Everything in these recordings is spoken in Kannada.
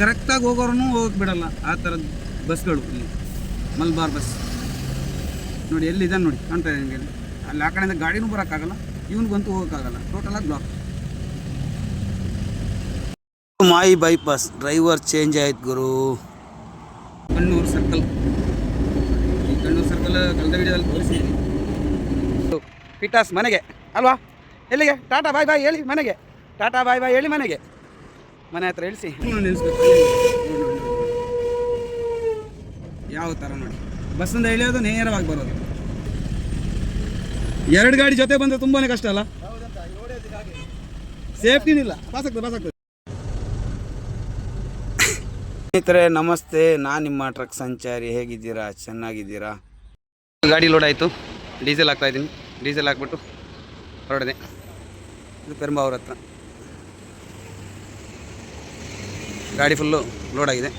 ಕರೆಕ್ಟಾಗಿ ಹೋಗೋರು ಹೋಗಕ್ಕೆ ಬಿಡಲ್ಲ. ಆ ಥರದ ಬಸ್ಗಳು ಇಲ್ಲಿ. ಮಲ್ಬಾರ್ ಬಸ್. ನೋಡಿ ಎಲ್ಲಿದೆ ನೋಡಿ ಕಾಣ್ತಾ ಇದೆ ನಿಮಗೆ ಅಲ್ಲಿ. ಅಲ್ಲಿ ಆ ಕಡೆಯಿಂದ ಗಾಡಿನೂ ಬರೋಕ್ಕಾಗಲ್ಲ ಇವನಿಗಂತೂ ಹೋಗೋಕ್ಕಾಗಲ್ಲ. ಟೋಟಲಾಗಿ ಬ್ಲಾಕ್ ಮಾಯಿ ಬೈಪಾಸ್ ಡ್ರೈವರ್ ಚೇಂಜ್ ಆಯ್ತು ಗುರು. ಕಣ್ಣೂರು ಸರ್ಕಲ್ ಈ ಕಣ್ಣೂರು ಸರ್ಕಲ್ ಕಳೆದ ವಿಡಿಯೋದಲ್ಲಿ ತೋರಿಸಿದ್ದೀನಿ ಪಿಟಾಸ್ ಮನೆಗೆ. ಅಲ್ವಾ? ಎಲ್ಲಿಗೆ? ಟಾಟಾ ಬಾಯ್ ಬಾಯ್ ಹೇಳಿ ಮನೆಗೆ. ಟಾಟಾ ಬಾಯ್ ಬಾಯ್ ಹೇಳಿ ಮನೆಗೆ. ಮನೆ ಹತ್ರ ಇಳಿಸಿ. ನಿಲ್ಲಿಸ್ಬೇಕು. ಯಾವ ಥರ ನೋಡಿ. ಬಸ್ಸಿಂದ ಇಳಿಯೋದು ನೇರವಾಗಿ ಬರೋದು. ಎರಡು ಗಾಡಿ ಜೊತೆ ಬಂದರೆ ತುಂಬಾ ಕಷ್ಟ ಅಲ್ಲ? ಸೇಫ್ಟಿನಿಲ್ಲ ಪಾಸ್ ಆಗ್ತದೆ ಪಾಸ್ ಆಗ್ತದೆ. ಸ್ನೇಹಿತರೆ ನಮಸ್ತೆ. ನಾನು ನಿಮ್ಮ ಟ್ರಕ್ ಸಂಚಾರಿ. ಹೇಗಿದ್ದೀರಾ? ಚೆನ್ನಾಗಿದ್ದೀರಾ? ಗಾಡಿ ಲೋಡ್ ಆಯಿತು. ಡೀಸೆಲ್ ಹಾಕ್ತಾ ಇದ್ದೀನಿ. ಡೀಸೆಲ್ ಹಾಕ್ಬಿಟ್ಟು ಹೊರಡಿದೆ. ಇದು ಪೆರಂಬಾವ್ರ ಹತ್ರ. ಗಾಡಿ ಫುಲ್ಲು ಲೋಡ್ ಆಗಿದೆ.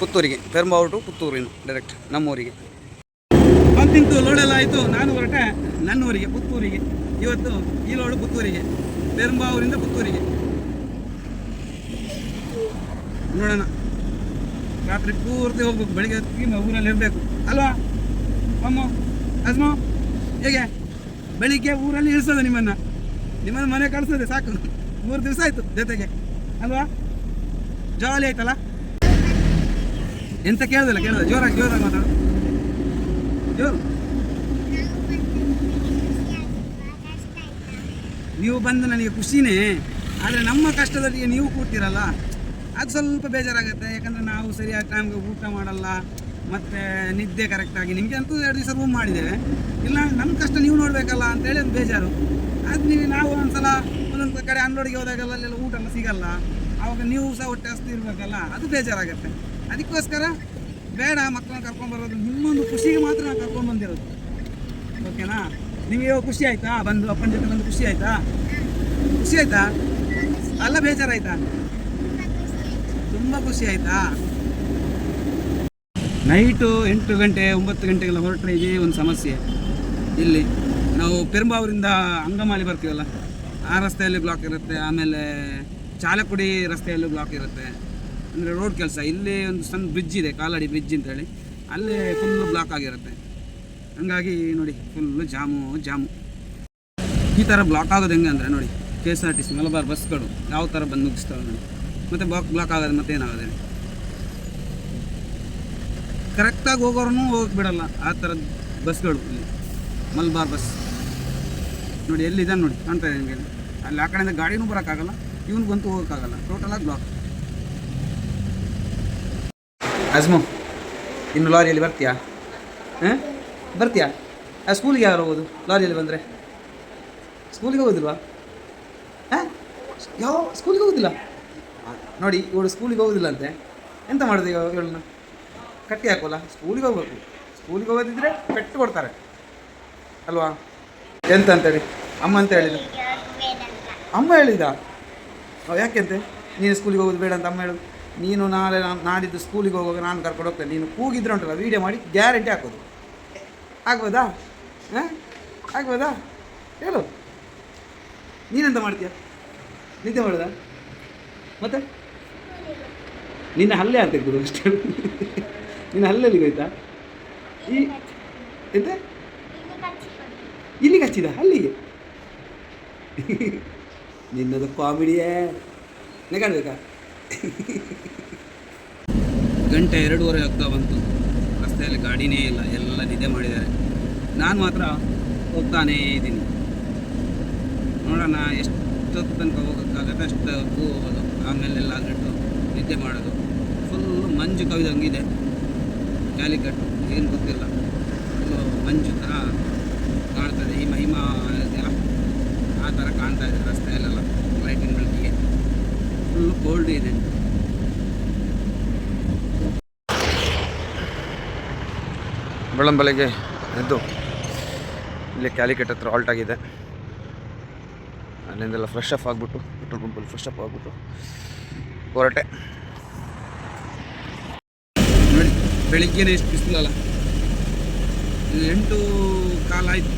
ಪುತ್ತೂರಿಗೆ ಪೆರಂಬಾವೂರು ಟು ಪುತ್ತೂರಿನ ಡೈರೆಕ್ಟ್ ನಮ್ಮೂರಿಗೆ. ಬಂತಿಂತು ಲೋಡೆಲ್ಲ ಆಯಿತು, ನಾನು ಹೊರಟೆ ನನ್ನ ಊರಿಗೆ ಪುತ್ತೂರಿಗೆ. ಇವತ್ತು ಈ ಲೋಡು ಪುತ್ತೂರಿಗೆ ಪೆರಂಬಾವೂರಿಂದ ಪುತ್ತೂರಿಗೆ. ನೋಡೋಣ. ರಾತ್ರಿ ಪೂರ್ತಿ ಹೋಗ್ಬೇಕು, ಬೆಳಿಗ್ಗೆ ಹೊತ್ತಿಗೆ ನಾವು ಊರಲ್ಲಿ ಇರಬೇಕು. ಅಲ್ವಾ? ಅಮ್ಮ ಅಜ್ಮ ಹೇಗೆ? ಬೆಳಿಗ್ಗೆ ಊರಲ್ಲಿ ಇಳಿಸೋದು ನಿಮ್ಮನ್ನು. ನಿಮ್ಮನ್ನು ಮನೆ ಕಳಿಸೋದೆ ಸಾಕು. ಮೂರು ದಿವಸ ಆಯಿತು ಜೊತೆಗೆ. ಅಲ್ವಾ? ಜಾಲಿ ಆಯ್ತಲ್ಲ? ಎಂತ ಕೇಳ್ದಲ್ಲ ಕೇಳ್ದ ಜೋರಾಗಿ ಜೋರಾಗಿ ಮಾತಾಡು. ಜೋರು. ನೀವು ಬಂದು ನನಗೆ ಖುಷಿನೇ, ಆದರೆ ನಮ್ಮ ಕಷ್ಟದೊಟ್ಟಿಗೆ ನೀವು ಕೂಡ್ತೀರಲ್ಲ ಅದು ಸ್ವಲ್ಪ ಬೇಜಾರಾಗುತ್ತೆ, ಯಾಕಂದರೆ ನಾವು ಸರಿಯಾದ ಟೈಮ್ಗೆ ಊಟ ಮಾಡಲ್ಲ, ಮತ್ತು ನಿದ್ದೆ ಕರೆಕ್ಟಾಗಿ ನಿಮಗೆ ಅಂತೂ ಎರಡು ದಿವಸ ರೂಮ್ ಮಾಡಿದ್ದೇವೆ. ಇಲ್ಲ ನಮ್ಮ ಕಷ್ಟ ನೀವು ನೋಡಬೇಕಲ್ಲ ಅಂತೇಳಿ ಒಂದು ಬೇಜಾರು. ಅದು ನೀವು, ನಾವು ಒಂದ್ಸಲ ಒಂದೊಂದು ಕಡೆ ಅನ್ಲೋಡಿಗೆ ಹೋದಾಗೆಲ್ಲ ಅಲ್ಲೆಲ್ಲ ಊಟ ಸಿಗಲ್ಲ. ಆವಾಗ ನೀವು ಸಹ ಹೊಟ್ಟೆ ಹಸ್ತು ಇರಬೇಕಲ್ಲ, ಅದು ಬೇಜಾರಾಗುತ್ತೆ. ಅದಕ್ಕೋಸ್ಕರ ಬೇಡ, ಮಕ್ಕಳನ್ನ ಕರ್ಕೊಂಡ್ಬರೋದು ನಿಮ್ಮೊಂದು ಖುಷಿಗೆ ಮಾತ್ರ ನಾನು ಕರ್ಕೊಂಡು ಬಂದಿರೋದು. ಓಕೆನಾ? ನಿಮಗೆ ಖುಷಿ ಆಯಿತಾ? ಬಂದು ಅಪ್ಪನ ಜೊತೆ ಬಂದು ಖುಷಿ ಆಯಿತಾ? ಖುಷಿ ಆಯಿತಾ? ಅಲ್ಲ, ಬೇಜಾರಾಯ್ತಾ? ತುಂಬ ಖುಷಿ ಆಯಿತಾ? ನೈಟು ಎಂಟು ಗಂಟೆ, ಒಂಬತ್ತು ಗಂಟೆಗೆಲ್ಲ ಹೊರಟ್ರೆ ಇದೇ ಒಂದು ಸಮಸ್ಯೆ. ಇಲ್ಲಿ ನಾವು ಪೆರುಂಬಾವರಿಂದ ಅಂಗಮಾಲಿ ಬರ್ತೀವಲ್ಲ, ಆ ರಸ್ತೆಯಲ್ಲಿ ಬ್ಲಾಕ್ ಇರುತ್ತೆ, ಆಮೇಲೆ ಚಾಲಕುಡಿ ರಸ್ತೆಯಲ್ಲೂ ಬ್ಲಾಕ್ ಇರುತ್ತೆ. ಅಂದರೆ ರೋಡ್ ಕೆಲಸ. ಇಲ್ಲಿ ಒಂದು ಸಣ್ಣ ಬ್ರಿಡ್ಜ್ ಇದೆ, ಕಾಲಡಿ ಬ್ರಿಡ್ಜ್ ಅಂತೇಳಿ. ಅಲ್ಲೇ ಫುಲ್ಲು ಬ್ಲಾಕ್ ಆಗಿರುತ್ತೆ. ಹಂಗಾಗಿ ನೋಡಿ ಫುಲ್ಲು ಜಾಮು ಜಾಮು. ಈ ಥರ ಬ್ಲಾಕ್ ಆಗೋದು ಹೆಂಗೆ ಅಂದರೆ ನೋಡಿ K S R T C Malabar ಬಸ್ಗಳು ಯಾವ ಥರ ಬಂದು ಮುಗಿಸ್ತಾವೆ ನೋಡಿ. ಮತ್ತು ಬ್ಲಾಕ್ ಬ್ಲಾಕ್ ಆಗೋದು ಮತ್ತೆ ಏನಾಗೋದು ಕರೆಕ್ಟಾಗಿ ಹೋಗೋರು ಹೋಗಕ್ಕೆ ಬಿಡಲ್ಲ ಆ ಥರದ ಬಸ್ಗಳು ಇಲ್ಲಿ. ಮಲ್ಬಾರ್ ಬಸ್ ನೋಡಿ, ಎಲ್ಲಿದೆ ನೋಡಿ, ಕಾಣ್ತಾ ಇದೆ ನಿಮಗೆ. ಅಲ್ಲಿ ಆ ಕಡೆಯಿಂದ ಗಾಡಿನೂ ಬರೋಕ್ಕಾಗಲ್ಲ. ಇವನಿಗಂತೂ ಹೋಗೋಕ್ಕಾಗಲ್ಲ. ಟೋಟಲಾಗಿ ಬ್ಲಾಕ್ ಅಜ್ಮು, ಇನ್ನು ಲಾರಿಯಲ್ಲಿ ಬರ್ತೀಯಾ? ಹಾಂ? ಬರ್ತೀಯಾ? ಆ ಸ್ಕೂಲಿಗೆ ಯಾರು ಹೋಗೋದು? ಲಾರಿಯಲ್ಲಿ ಬಂದರೆ? ಸ್ಕೂಲಿಗೆ ಹೋಗೋದಿಲ್ವಾ? ಹಾಂ? ಯಾವ ಸ್ಕೂಲಿಗೆ ಹೋಗೋದಿಲ್ಲ? ನೋಡಿ, ಇವಳು ಸ್ಕೂಲಿಗೆ ಹೋಗೋದಿಲ್ಲ ಅಂತೆ. ಎಂತ ಮಾಡೋದು ಇವಳನ್ನ? ಕಟ್ಟಿ ಹಾಕೋಲ್ಲ. ಸ್ಕೂಲಿಗೆ ಹೋಗ್ಬೇಕು. ಸ್ಕೂಲಿಗೆ ಹೋಗೋದಿದ್ರೆ ಪೆಟ್ಟು ಕೊಡ್ತಾರೆ. ಅಲ್ವಾ? ಎಂತ ಅಂತೇಳಿ? ಅಮ್ಮ ಅಂತ ಹೇಳಿದ? ಅಮ್ಮ ಹೇಳಿದ? ಯಾಕೆಂತೆ? ನೀನು ಸ್ಕೂಲಿಗೆ ಹೋಗೋದು ಬೇಡ ಅಂತ ಅಮ್ಮ ಹೇಳೋದು. ನೀನು ನಾಳೆ ನಾನು ನಾಡಿದ್ದು ಸ್ಕೂಲಿಗೆ ಹೋಗುವಾಗ ನಾನು ಕರ್ಕೊಂಡು ಹೋಗ್ತೇನೆ. ನೀನು ಕೂಗಿದ್ರೆ ಉಂಟಲ್ಲ ವೀಡಿಯೋ ಮಾಡಿ ಗ್ಯಾರಂಟಿ ಹಾಕೋದು. ಆಗ್ಬೋದಾ? ಹಾಂ? ಆಗ್ಬೋದಾ? ಹೇಳು. ನೀನೆಂತ ಮಾಡ್ತೀಯ? ನಿದ್ದೆ ಮಾಡೋದಾ? ಮತ್ತೆ? ನಿನ್ನ ಹಲ್ಲೆ ಅಂತ ಗುರು ಅಷ್ಟೇ. ನಿನ್ನ ಹಲ್ಲೆಲ್ಲಿ ಹೋಯ್ತಾ ಈ ಎಂತ? ಇಲ್ಲಿಗೆ ಹಚ್ಚಿದ ಅಲ್ಲಿಗೆ? ನಿನ್ನದು ಕಾಮಿಡಿಯೇ. ನೆಗಾಡ್ಬೇಕಾ ಗಂಟೆ ಎರಡೂವರೆ ಆಗ್ತಾ ಬಂತು. ರಸ್ತೆಯಲ್ಲಿ ಗಾಡಿನೇ ಇಲ್ಲ, ಎಲ್ಲ ನಿದ್ದೆ ಮಾಡಿದ್ದಾರೆ. ನಾನು ಮಾತ್ರ ಹೋಗ್ತಾನೇ ಇದ್ದೀನಿ. ನೋಡೋಣ, ಎಷ್ಟೊತ್ತು ತನಕ ಹೋಗೋಕ್ಕಾಗತ್ತೆ ಅಷ್ಟು ಹೂ ಹೋಗೋದು. ಆಮೇಲೆ ಎಲ್ಲ ನಿದ್ದೆ ಮಾಡೋದು. ಫುಲ್ಲು ಮಂಜು ಕವಿದಂಗಿದೆ ಕ್ಯಾಲಿಕಟ್ ಏನು ಗೊತ್ತಿಲ್ಲ. ಫುಲ್ಲು ಮಂಜು ಥರ ಕಾಣ್ತದೆ. ಈ ಮಹಿಮಾ ಥರ ಕಾಣ್ತಾ ಇದೆ ರಸ್ತೆಯಲ್ಲೆಲ್ಲ ಲೈಟಿನ ಬೆಳಕಿಗೆ ಫುಲ್ಲು ಕೋಲ್ಡ್ ಇದೆ. ಬೆಳಂಬಲೆಗೆ ಎದ್ದು ಇಲ್ಲಿ ಕ್ಯಾಲಿಕೆಟ್ ಹತ್ರ ಆಲ್ಟ್ ಆಗಿದೆ. ಅಲ್ಲಿಂದೆಲ್ಲ ಫ್ರೆಶ್ ಅಪ್ ಆಗಿಬಿಟ್ಟು ಪೆಟ್ರೋಲ್ ಪಂಪಲ್ಲಿ ಫ್ರೆಶ್ ಅಪ್ ಆಗಿಬಿಟ್ಟು ಹೊರಟೆ. ಬೆಳಿಗ್ಗೆನೇ ಎಷ್ಟು ಬಿಸಿಲಲ್ಲ. ಎಂಟು ಕಾಲ ಆಯ್ತು.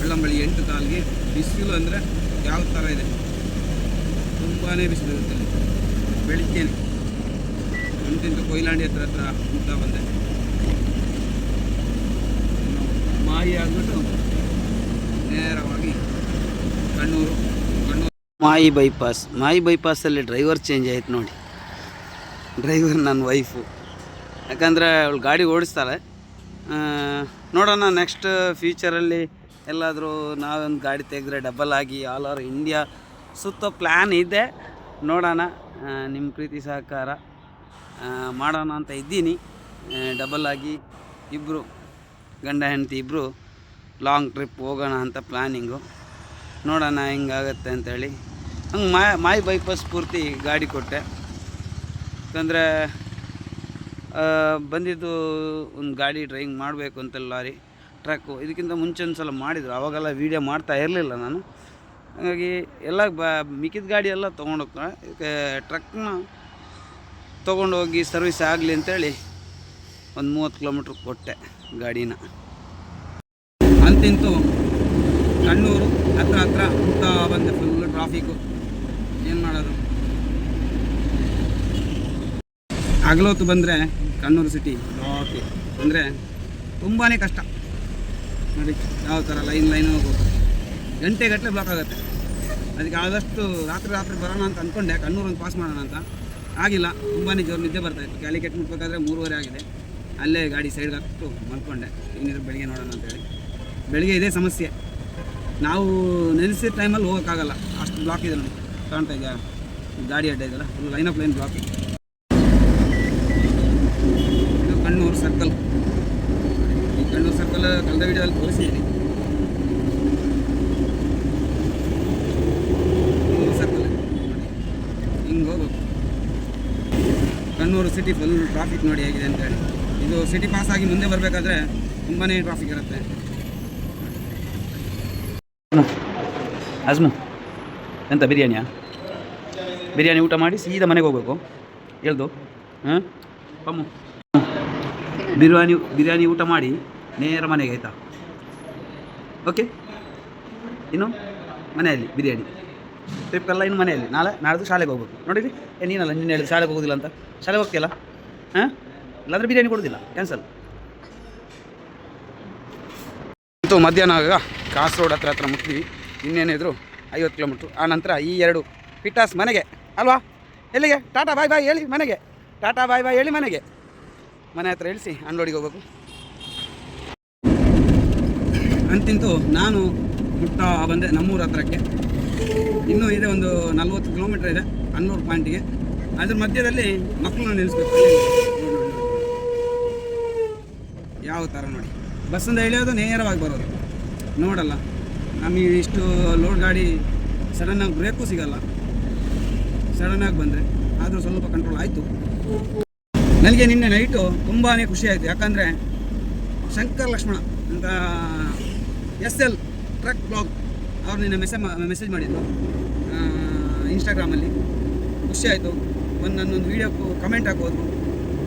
ಬೆಳ್ಳಂಬಳಿ ಎಂಟು ಕಾಲಿಗೆ ಬಿಸಿಲು ಅಂದರೆ ಯಾವ ಥರ ಇದೆ? ತುಂಬಾ ಬಿಸಿಲು ಇರುತ್ತೆ ಬೆಳಿಗ್ಗೆ ಅಂತಿಂತ ಕೊಯ್ಲಾಂಡಿ ಹತ್ರ ಹತ್ರ ಮುಗ್ದ ಬಂದೆ. ಮಾಯಿ ಆಗ್ಬಿಟ್ಟು ನೇರವಾಗಿ ಕಣ್ಣೂರು ಕಣ್ಣೂರು. ಮಾಯಿ ಬೈಪಾಸ್. ಮಾಯಿ ಬೈಪಾಸಲ್ಲಿ ಡ್ರೈವರ್ ಚೇಂಜ್ ಆಯ್ತು ನೋಡಿ. ಡ್ರೈವರ್ ನನ್ನ ವೈಫು ಯಾಕಂದರೆ ಅವಳು ಗಾಡಿ ಓಡಿಸ್ತಾಳೆ. ನೋಡೋಣ ನೆಕ್ಸ್ಟ್ ಫ್ಯೂಚರಲ್ಲಿ ಎಲ್ಲಾದರೂ ನಾವೊಂದು ಗಾಡಿ ತೆಗೆದ್ರೆ ಡಬಲ್ ಆಗಿ ಆಲ್ ಓವರ್ ಇಂಡಿಯಾ ಸುತ್ತೋ ಪ್ಲ್ಯಾನ್ ಇದೆ. ನೋಡೋಣ ನಿಮ್ಮ ಪ್ರೀತಿ ಸಹಕಾರ ಮಾಡೋಣ ಅಂತ ಇದ್ದೀನಿ. ಡಬಲ್ ಆಗಿ ಇಬ್ಬರು ಗಂಡ ಹೆಂಡತಿ ಇಬ್ಬರು ಲಾಂಗ್ ಟ್ರಿಪ್ ಹೋಗೋಣ ಅಂತ ಪ್ಲ್ಯಾನಿಂಗು ನೋಡೋಣ ಹೆಂಗಾಗತ್ತೆ ಅಂತೇಳಿ. ಹಂಗೆ ಮಾ ಮಾಯ್ ಬೈಪಾಸ್ ಪೂರ್ತಿ ಗಾಡಿ ಕೊಟ್ಟೆ. ಯಾಕಂದರೆ ಬಂದಿದ್ದು ಒಂದು ಗಾಡಿ ಡ್ರೈವಿಂಗ್ ಮಾಡಬೇಕು ಅಂತ ಲಾರಿ ಟ್ರಕ್ಕು ಇದಕ್ಕಿಂತ ಮುಂಚೆ ಒಂದು ಸಲ ಮಾಡಿದ್ರು. ಅವಾಗೆಲ್ಲ ವೀಡಿಯೋ ಮಾಡ್ತಾ ಇರಲಿಲ್ಲ ನಾನು. ಹಾಗಾಗಿ ಎಲ್ಲ ಬ ಮಿಕ್ಕಿದ ಗಾಡಿ ಎಲ್ಲ ತೊಗೊಂಡೋಗ್ತಾರೆ ಇದಕ್ಕೆ ಟ್ರಕ್ನ ತೊಗೊಂಡೋಗಿ ಸರ್ವಿಸ್ ಆಗಲಿ ಅಂತೇಳಿ ಒಂದು ಮೂವತ್ತು ಕಿಲೋಮೀಟ್ರ್ ಕೊಟ್ಟೆ ಗಾಡಿನ. ಅಂತಿಂತೂ ಕಣ್ಣೂರು ಹತ್ರ ಹತ್ರ ಹೋಗ್ತಾ ಬಂದೆ ಫುಲ್ ಟ್ರಾಫಿಕ್ಕು ಏನು ಮಾಡೋದು? ಹಗಲೊತ್ತು ಬಂದರೆ ಕಣ್ಣೂರು ಸಿಟಿ ಓಕೆ ಅಂದರೆ ತುಂಬಾ ಕಷ್ಟ. ನೋಡಿ, ಯಾವ ಥರ ಲೈನ್ ಲೈನ್ ಹೋಗೋದು ಗಂಟೆಗಟ್ಟಲೆ ಬ್ಲಾಕ್ ಆಗುತ್ತೆ. ಅದಕ್ಕೆ ಆದಷ್ಟು ರಾತ್ರಿ ರಾತ್ರಿ ಬರೋಣ ಅಂತ ಅಂದ್ಕೊಂಡೆ ಕಣ್ಣೂರು ಒಂದು ಪಾಸ್ ಮಾಡೋಣ ಅಂತ. ಆಗಿಲ್ಲ ತುಂಬಾ ಜೋರು ನಿದ್ದೆ ಬರ್ತಾಯಿತ್ತು ಕೆಟ್ಟು ಮುಟ್ಬೇಕಾದ್ರೆ ಮೂರುವರೆ ಆಗಿದೆ. ಅಲ್ಲೇ ಗಾಡಿ ಸೈಡ್ಗೆ ಹಾಕ್ಬಿಟ್ಟು ಮಲ್ಕೊಂಡೆ. ಇನ್ನಿದ್ರೆ ಬೆಳಿಗ್ಗೆ ನೋಡೋಣ ಅಂತೇಳಿ ಬೆಳಿಗ್ಗೆ ಇದೇ ಸಮಸ್ಯೆ. ನಾವು ನೆನೆಸಿದ ಟೈಮಲ್ಲಿ ಹೋಗೋಕ್ಕಾಗಲ್ಲ. ಅಷ್ಟು ಬ್ಲಾಕ್ ಇದೆ ನೋಡಿ ಕಾಣ್ತಾ ಇದೆಯಾ? ಗಾಡಿ ಅಡ್ಡ ಇದೆಯಲ್ಲ full line of line block ಇದೆ ಕಣ್ಣೂರು ಸರ್ಕಲ್ ಕಣ್ಣೂರು ಕಳೆದ ವಿಡಿಯೋ ಅಲ್ಲಿ ತೋರಿಸಿದ್ದೀನಿ. ಹಿಂಗೆ ಹೋಗ್ಬೇಕು. ಕಣ್ಣೂರು ಸಿಟಿ ಫುಲ್ ಟ್ರಾಫಿಕ್ ನೋಡಿ ಹೇಗಿದೆ ಅಂತೇಳಿ ಇದು ಸಿಟಿ ಪಾಸ್ ಆಗಿ ಮುಂದೆ ಬರಬೇಕಾದ್ರೆ ತುಂಬಾ ಟ್ರಾಫಿಕ್ ಇರುತ್ತೆ. ಅಜ್ಮು. ಎಂತ, ಬಿರಿಯಾನಿಯಾ? ಬಿರಿಯಾನಿ ಊಟ ಮಾಡಿ ಸೀದಾ ಮನೆಗೆ ಹೋಗ್ಬೇಕು. ಹೇಳ್ದು, ಹಾಂ? ಬಿರಿಯಾನಿ ಬಿರಿಯಾನಿ ಊಟ ಮಾಡಿ ನೇರ ಮನೆಗೆ ಆಯಿತಾ? ಓಕೆ ಇನ್ನು ಮನೆಯಲ್ಲಿ ಬಿರಿಯಾನಿ. ಟ್ರಿಪ್ ಎಲ್ಲ ಇನ್ನು ಮನೆಯಲ್ಲಿ. ನಾಳೆ ನಾಡ್ದು ಶಾಲೆಗೆ ಹೋಗ್ಬೇಕು. ನೋಡಿರಿ ಏ, ನೀನಲ್ಲ, ನಿನ್ನೆ ಹೇಳಿದ್ರು ಶಾಲೆಗೆ ಹೋಗೋದಿಲ್ಲ ಅಂತ. ಶಾಲೆಗೆ ಹೋಗ್ತಿಲ್ಲ ಹಾಂ? ಇಲ್ಲಾಂದ್ರೆ ಬಿರಿಯಾನಿ ಕೊಡೋದಿಲ್ಲ. ಕ್ಯಾನ್ಸಲ್ ಇತ್ತು ಮಧ್ಯಾಹ್ನ ಆಗ ಕಾಸರೋಡ್ ಹತ್ರ ಹತ್ರ ಮುಟ್ತೀವಿ ಇನ್ನೇನಿದ್ರು ಐವತ್ತು ಕಿಲೋಮೀಟ್ರು ಆ ನಂತರ ಈ ಎರಡು ಪಿಟಾಸ್ ಮನೆಗೆ. ಅಲ್ವಾ? ಎಲ್ಲಿಗೆ? ಟಾಟಾ, ಬಾಯ್ ಬಾಯ್, ಹೇಳಿ ಮನೆಗೆ. ಟಾಟಾ, ಬಾಯ್ ಬಾಯ್, ಹೇಳಿ ಮನೆಗೆ. ಮನೆ ಹತ್ರ ಇಳಿಸಿ ಅನ್ಲೋಡಿಗೆ ಹೋಗ್ಬೇಕು. ಅಂತಿಂತೂ ನಾನು ಹುಟ್ಟ ಬಂದೆ ನಮ್ಮೂರ ಹತ್ರಕ್ಕೆ. ಇನ್ನೂ ಇದೆ ಒಂದು ನಲ್ವತ್ತು ಕಿಲೋಮೀಟ್ರ್ ಇದೆ, ಹನ್ನೂರು ಪಾಯಿಂಟಿಗೆ ಅದ್ರ ಮಧ್ಯದಲ್ಲಿ ಮಕ್ಕಳನ್ನ ನಿಲ್ಲಿಸ್ಬೇಕು. ಯಾವ ಥರ ನೋಡಿ. ಬಸ್ಸಿಂದ ಇಳಿಯೋದು ನೇರವಾಗಿ ಬರೋದು. ನೋಡಲ್ಲ. ನಮಗೆ ಇಷ್ಟು ಲೋಡ್ ಗಾಡಿ ಸಡನ್ನಾಗಿ ಬ್ರೇಕು ಸಿಗಲ್ಲ. ಸಡನ್ನಾಗಿ ಬಂದರೆ. ಆದರೂ ಸ್ವಲ್ಪ ಕಂಟ್ರೋಲ್ ಆಯಿತು. ನನಗೆ ನಿನ್ನೆ ನೈಟು ತುಂಬಾ ಖುಷಿ ಆಯಿತು. ಯಾಕಂದರೆ ಶಂಕರ್ ಲಕ್ಷ್ಮಣ ಅಂತ ಎಸ್ ಎಲ್ ಟ್ರಕ್ ಬ್ಲಾಗ್ ಅವ್ರು ನಿನ್ನೆ ಮೆಸೇಜ್ ಮೆಸೇಜ್ ಮಾಡಿದ್ದು ಇನ್ಸ್ಟಾಗ್ರಾಮಲ್ಲಿ ಖುಷಿ ಆಯಿತು. ಒಂದು ನನ್ನೊಂದು ವೀಡಿಯೋ ಕಮೆಂಟ್ ಹಾಕೋದು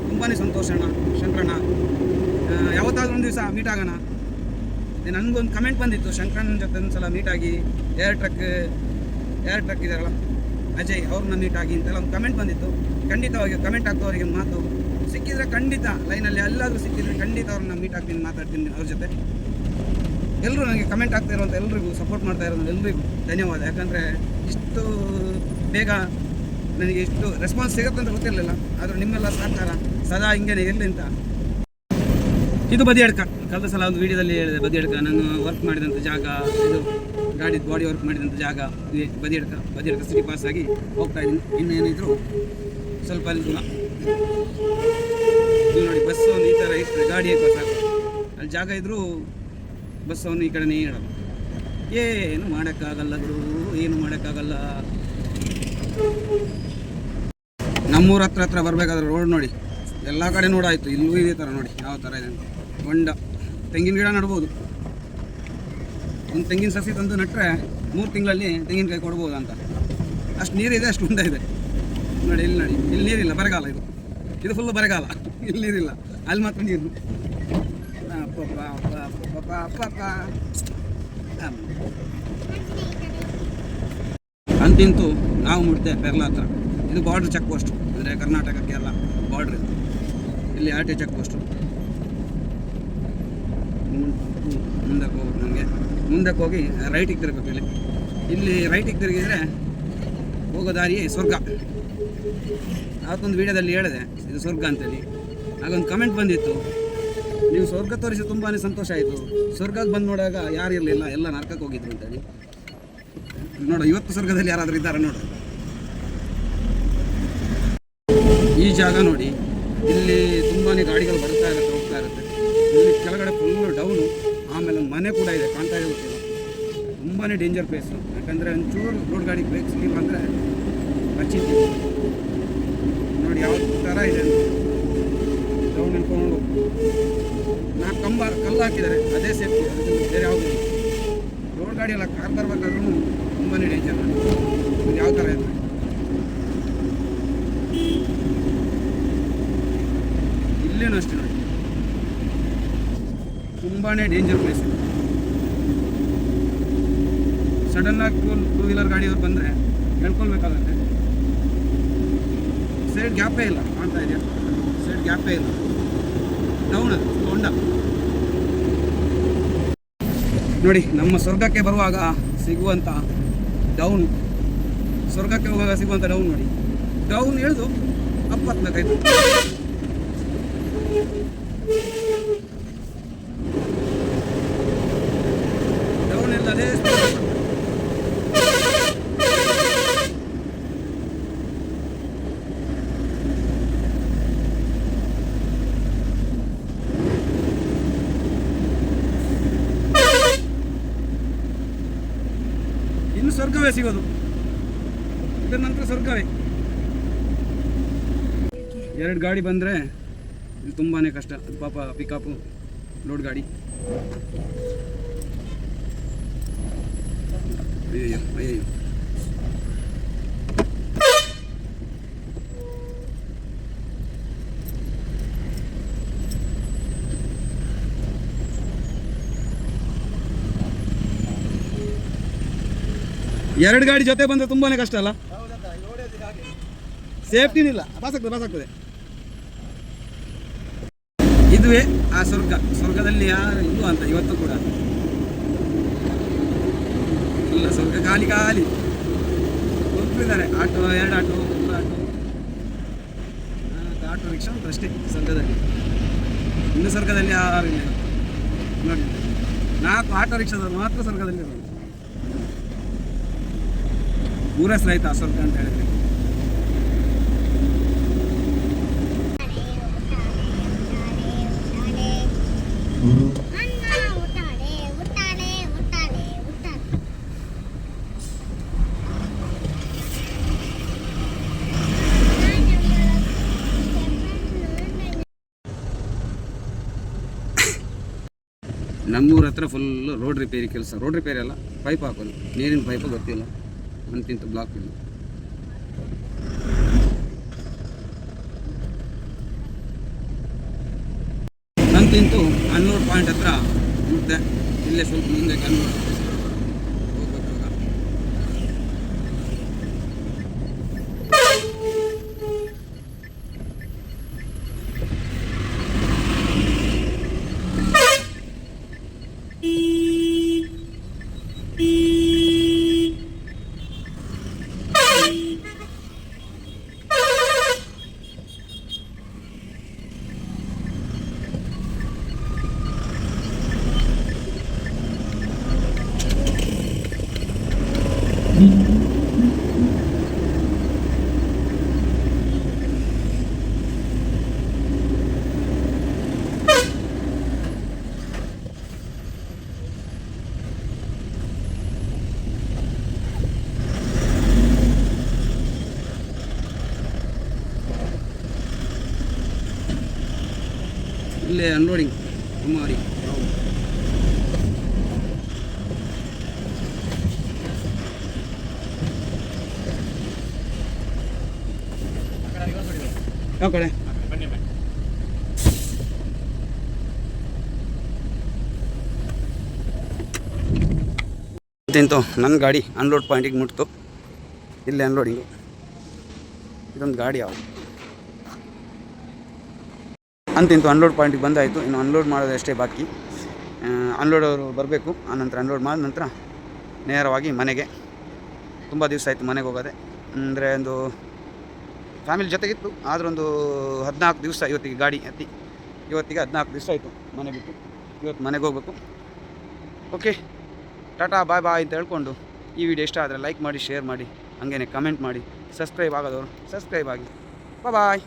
ತುಂಬಾ ಸಂತೋಷ ಅಣ್ಣ, ಶಂಕರಣ್ಣ. ಯಾವತ್ತಾದ್ರೂ ಒಂದು ದಿವಸ ಮೀಟ್ ಆಗೋಣ. ನನಗೊಂದು ಕಮೆಂಟ್ ಬಂದಿತ್ತು. ಶಂಕರಣ್ಣನ ಜೊತೆ ಒಂದು ಸಲ ಆಗಿ ಏರ್ ಟ್ರಕ್ ಏರ್ ಟ್ರಕ್ ಇದಾರಲ್ಲ, ಅಜಯ್ ಅವ್ರನ್ನ ಮೀಟ್ ಆಗಿ ಅಂತೆಲ್ಲ ಒಂದು ಕಮೆಂಟ್ ಬಂದಿತ್ತು. ಖಂಡಿತವಾಗಿ ಕಮೆಂಟ್ ಹಾಕೋರಿಗೆ ಮಾತು. ಸಿಕ್ಕಿದ್ರೆ ಖಂಡಿತ ಲೈನಲ್ಲಿ ಎಲ್ಲಾದರೂ ಸಿಕ್ಕಿದ್ರೆ ಖಂಡಿತ ಅವ್ರನ್ನ ಮೀಟ್ ಆಗ್ತೀನಿ, ಮಾತಾಡ್ತೀನಿ ಅವ್ರ ಜೊತೆ. ಎಲ್ಲರೂ ನನಗೆ ಕಮೆಂಟ್ ಆಗ್ತಾ ಇರುವಂಥ ಎಲ್ರಿಗೂ ಸಪೋರ್ಟ್ ಮಾಡ್ತಾ ಇರೋದು ಎಲ್ರಿಗೂ ಧನ್ಯವಾದ. ಯಾಕಂದರೆ ಇಷ್ಟು ಬೇಗ ನನಗೆ ಇಷ್ಟು ರೆಸ್ಪಾನ್ಸ್ ಸಿಗುತ್ತೆ ಅಂತ ಗೊತ್ತಿರಲಿಲ್ಲ. ಆದರೂ ನಿಮ್ಮೆಲ್ಲ ಸಹಕಾರ ಸದಾ ಹಿಂಗೇನೆ ಇರಲಿ ಅಂತ. ಇದು ಬದಿ ಬದಿಯಡ್ಕ. ಕಳೆದ ಸಲ ಒಂದು ವಿಡಿಯೋದಲ್ಲಿ ಹೇಳಿದೆ ಬದಿ ಬದಿಯಡ್ಕ, ನಾನು ವರ್ಕ್ ಮಾಡಿದಂಥ ಜಾಗ, ಇದು ಗಾಡಿ ಬಾಡಿ ವರ್ಕ್ ಮಾಡಿದಂಥ ಜಾಗ, ಇದೆ ಬದಿಯಡ್ಕ. ಬದಿಯಡ್ಕ ಸಿಟಿ ಪಾಸ್ ಆಗಿ ಹೋಗ್ತಾ ಇದ್ದೀನಿ. ಇನ್ನೇನಿದ್ರು ಸ್ವಲ್ಪ ಅಲ್ಲಿ ಇಲ್ಲಿ ನೋಡಿ, ಬಸ್ಸು ಒಂದು ಈ ಥರ ಇಟ್ಟರೆ ಗಾಡಿ ಪಾಸ್ ಅಲ್ಲಿ ಜಾಗ ಇದ್ದರೂ ಬಸ್ ಅವನು ಈ ಕಡೆನೇ ಇಡೋದು ಏನು ಮಾಡೋಕ್ಕಾಗಲ್ಲ ಗುರು, ಏನು ಮಾಡೋಕ್ಕಾಗಲ್ಲ. ನಮ್ಮೂರ ಹತ್ರ ಹತ್ರ ಬರಬೇಕಾದ್ರೆ ರೋಡ್ ನೋಡಿ. ಎಲ್ಲ ಕಡೆ ನೋಡಾಯಿತು ಇಲ್ಲೂ ಇದೇ ಥರ ನೋಡಿ, ಯಾವ ಥರ ಇದೆ ಹೊಂಡ ತೆಂಗಿನ ಗಿಡ ನಡ್ಬೋದು. ಒಂದು ತೆಂಗಿನ ಸಸಿ ತಂದು ನೆಟ್ಟರೆ ಮೂರು ತಿಂಗಳಲ್ಲಿ ತೆಂಗಿನಕಾಯಿ ಕೊಡ್ಬೋದು ಅಂತ. ಅಷ್ಟು ನೀರಿದೆ, ಅಷ್ಟು ಉಂಡ ಇದೆ. ನೋಡಿ, ಇಲ್ಲಿ ನೋಡಿ. ಇಲ್ಲಿ ನೀರಿಲ್ಲ, ಬರಗಾಲ ಇದು. ಇದು ಫುಲ್ಲು ಬರಗಾಲ. ಇಲ್ಲಿ ನೀರಿಲ್ಲ. ಅಲ್ಲಿ ಮಾತ್ರ ನೀರು. ಅಪ್ಪ ಅಂತಿಂತೂ ನಾವು ಮುಟ್ದೆ ಪೆರ್ಲ ಹತ್ರ. ಇದು ಬಾರ್ಡ್ರ್ ಚೆಕ್ ಪೋಸ್ಟು ಅಂದರೆ ಕರ್ನಾಟಕ ಕೇರಳ ಬಾರ್ಡ್ರ್ ಇದು. ಇಲ್ಲಿ ಆರ್ ಟಿ ಚೆಕ್ ಪೋಸ್ಟು ಮುಂದಕ್ಕೆ ಹೋಗ್ಬೇಕು ನಮಗೆ. ಮುಂದಕ್ಕೆ ಹೋಗಿ ರೈಟಿಗೆ ತಿರುಗಬೇಕು ಇಲ್ಲಿ. ಇಲ್ಲಿ ರೈಟಿಗೆ ತಿರುಗಿದರೆ ಹೋಗೋ ದಾರಿ ಸ್ವರ್ಗ. ಅವತ್ತೊಂದು ವಿಡಿಯೋದಲ್ಲಿ ಹೇಳಿದೆ, ಇದು ಸ್ವರ್ಗ ಅಂತೇಳಿ. ಆಗೊಂದು ಕಮೆಂಟ್ ಬಂದಿತ್ತು. ನೀವು ಸ್ವರ್ಗ ತೋರಿಸಿ ತುಂಬಾ ಸಂತೋಷ ಆಯಿತು. ಸ್ವರ್ಗಕ್ಕೆ ಬಂದು ನೋಡಾಗ ಯಾರು ಇರಲಿಲ್ಲ, ಎಲ್ಲ ನರ್ಕಕ್ಕೆ ಹೋಗಿದ್ರು ಅಂತೇಳಿ ನೋಡು, ಇವತ್ತು ಸ್ವರ್ಗದಲ್ಲಿ ಯಾರಾದರೂ ಇದ್ದಾರೆ ನೋಡು. ಈ ಜಾಗ ನೋಡಿ, ಇಲ್ಲಿ ತುಂಬಾ ಗಾಡಿಗಳು ಬರ್ತಾ ಇರುತ್ತೆ, ಹೋಗ್ತಾ ಇರುತ್ತೆ. ಇಲ್ಲಿ ಕೆಳಗಡೆ ಫುಲ್ಲು ಡೌನು ಆಮೇಲೆ ಮನೆ ಕೂಡ ಇದೆ, ಕಾಣ್ತಾ ಇರುತ್ತೆ ತುಂಬಾ ಡೇಂಜರ್ ಪ್ಲೇಸು ಯಾಕಂದರೆ ಒಂಚೂರು ರೋಡ್ ಗಾಡಿ ಬ್ರೇಕ್ ಸ್ಲೀಪ್ ಅಂದರೆ ಹಚ್ಚಿದ್ದೀವಿ ನೋಡಿ, ಯಾವ ಥರ ಇದೆ ಡೌನ್ ನಿಂತ್ಕೊಂಡು ನಾಲ್ಕು ಕಂಬ ಕಲ್ಲು ಹಾಕಿದ್ದಾರೆ, ಅದೇ ಸೇಫ್ಟಿ ಅದಕ್ಕೆ ಬೇರೆ ಯಾವುದು ರೋಡ್ ಗಾಡಿ ಎಲ್ಲ ಕಾರ್ ಬರ್ಬೇಕಾದ್ರೂ ತುಂಬಾ ಡೇಂಜರ್ ಇದು ಯಾವ ಥರ ಇದೆ ಇಲ್ಲೇನು ಅಷ್ಟೇ ನೋಡಿ. ತುಂಬಾ ಡೇಂಜರ್ ಪ್ಲೇಸ್ ಇದೆ. ಸಡನ್ನಾಗಿ ಟೂ ಟೂ ವೀಲರ್ ಗಾಡಿಯವ್ರು ಬಂದರೆ ಹೇಳ್ಕೊಳ್ಬೇಕಾಗತ್ತೆ. ಸೈಡ್ ಗ್ಯಾಪೇ ಇಲ್ಲ, ಕಾಣ್ತಾ ಇದೆಯಾ? ಸೈಡ್ ಗ್ಯಾಪೇ ಇಲ್ಲ. ಡೌನ್ ಹೊಂಡ ನೋಡಿ, ನಮ್ಮ ಸ್ವರ್ಗಕ್ಕೆ ಬರುವಾಗ ಸಿಗುವಂಥ ಡೌನ್. ಸ್ವರ್ಗಕ್ಕೆ ಹೋಗುವಾಗ ಸಿಗುವಂಥ ಡೌನ್ ನೋಡಿ. ಡೌನ್ ಇಳಿದು ಹತ್ಬೇಕಾಯ್ತು ಡೌನ್ ಅದೇ speed ಅಲ್ಲಿ ಬರ್ತದೆ. ಇನ್ನು ಸ್ವರ್ಗವೇ ಸಿಗೋದು. ಇದರ ನಂತರ ಸರ್ಕಾರಿ. ಎರಡು ಗಾಡಿ ಬಂದರೆ ಇದು ತುಂಬಾ ಕಷ್ಟ. ಅದು ಪಾಪ ಪಿಕಪ್ಪು ಲೋಡ್ ಗಾಡಿ. ಅಯ್ಯಯ್ಯೋ ಅಯ್ಯಯ್ಯೋ. ಎರಡು ಗಾಡಿ ಜೊತೆ ಬಂದರೆ ತುಂಬಾನೇ ಕಷ್ಟ ಅಲ್ಲ? ಸೇಫ್ಟಿನಿಲ್ಲ ಇಲ್ಲ. ಆಗ್ತದೆ ಇದುವೇ ಆ ಸ್ವರ್ಗ. ಸ್ವರ್ಗದಲ್ಲಿ ಯಾರು ಇದು ಅಂತ ಇವತ್ತು ಕೂಡ. ಇಲ್ಲ ಸ್ವರ್ಗ ಖಾಲಿ ಖಾಲಿ. ಹೋಗ್ತಿದ್ದಾರೆ ಆಟೋ, ಎರಡು ಆಟೋ ಮೂರು ಆಟೋ. ಆಟೋ ರಿಕ್ಷಾ ಅಂತ ಅಷ್ಟೇ ಸ್ವರ್ಗದಲ್ಲಿ. ಇನ್ನು ಸ್ವರ್ಗದಲ್ಲಿ ಯಾರು ಇಲ್ಲ. ನೋಡಿ. ನಾಲ್ಕು ಆಟೋ ರಿಕ್ಷಾದವರು ಮಾತ್ರ ಸ್ವರ್ಗದಲ್ಲಿ ಇರೋದು ಹೆಸರು ಆಯ್ತಾ ಸ್ವರ್ಗ ಅಂತ ಹೇಳಿದ್ರೆ. ನಮ್ಮೂರ ಹತ್ರ ಫುಲ್ ರೋಡ್ ರಿಪೇರಿ ಕೆಲಸ. ರೋಡ್ ರಿಪೇರಿ ಅಲ್ಲ ಪೈಪ್ ಹಾಕೋದು. ನೀರಿನ ಪೈಪು ಗೊತ್ತಿಲ್ಲ. ಅಂತಿಂತ ಬ್ಲಾಕ್ ಇದು. ನಂತಿಂತು ಹನ್ನೂರು ಪಾಯಿಂಟ್ ಹತ್ರ. ಮತ್ತೆ ಇಲ್ಲೇ ಸ್ವಲ್ಪ ಮುಂದೆ ಕನ್ನೂರು ಇಲ್ಲೇ ಅನ್ಲೋಡಿಂಗ್ ಕುಮಾರಿ ಯಾವ ಕಡೆ. ತಿಂತು ನನ್ನ ಗಾಡಿ ಅನ್ಲೋಡ್ ಪಾಯಿಂಟಿಗೆ ಮುಟ್ತು. ಇಲ್ಲಿ ಅನ್ಲೋಡಿಂಗು ಇದೊಂದು ಗಾಡಿ ಯಾವುದು? ಅಂತಿಂತು ಅನ್ಲೋಡ್ ಪಾಯಿಂಟಿಗೆ ಬಂದಾಯಿತು. ಇನ್ನು ಅನ್ಲೋಡ್ ಮಾಡೋದಷ್ಟೇ ಬಾಕಿ. ಅನ್ಲೋಡ್ ಅವರು ಬರಬೇಕು. ಆನಂತರ ಅನ್ಲೋಡ್ ಮಾಡಿದ ನಂತರ ನೇರವಾಗಿ ಮನೆಗೆ. ತುಂಬ ದಿವಸ ಆಯಿತು ಮನೆಗೆ ಹೋಗೋದೆ. ಅಂದರೆ ಒಂದು ಫ್ಯಾಮಿಲಿ ಜೊತೆಗಿತ್ತು. ಆದರೂ ಒಂದು ಹದಿನಾಲ್ಕು ದಿವಸ ಇವತ್ತಿಗೆ ಗಾಡಿ ಹತ್ತಿ ಇವತ್ತಿಗೆ ಹದಿನಾಲ್ಕು ದಿವಸ ಆಯಿತು ಮನೆ ಬಿಟ್ಟು. ಇವತ್ತು ಮನೆಗೆ ಹೋಗಬೇಕು. ಓಕೆ ಟಾಟಾ, ಬಾಯ್ ಬಾಯ್ ಅಂತ ಹೇಳ್ಕೊಂಡು ಈ ವಿಡಿಯೋ ಇಷ್ಟ ಆದರೆ ಲೈಕ್ ಮಾಡಿ ಶೇರ್ ಮಾಡಿ, ಹಾಗೇನೆ ಕಮೆಂಟ್ ಮಾಡಿ ಸಬ್ಸ್ಕ್ರೈಬ್ ಆಗೋದವರು ಸಬ್ಸ್ಕ್ರೈಬ್ ಆಗಿ. ಬಾಯ್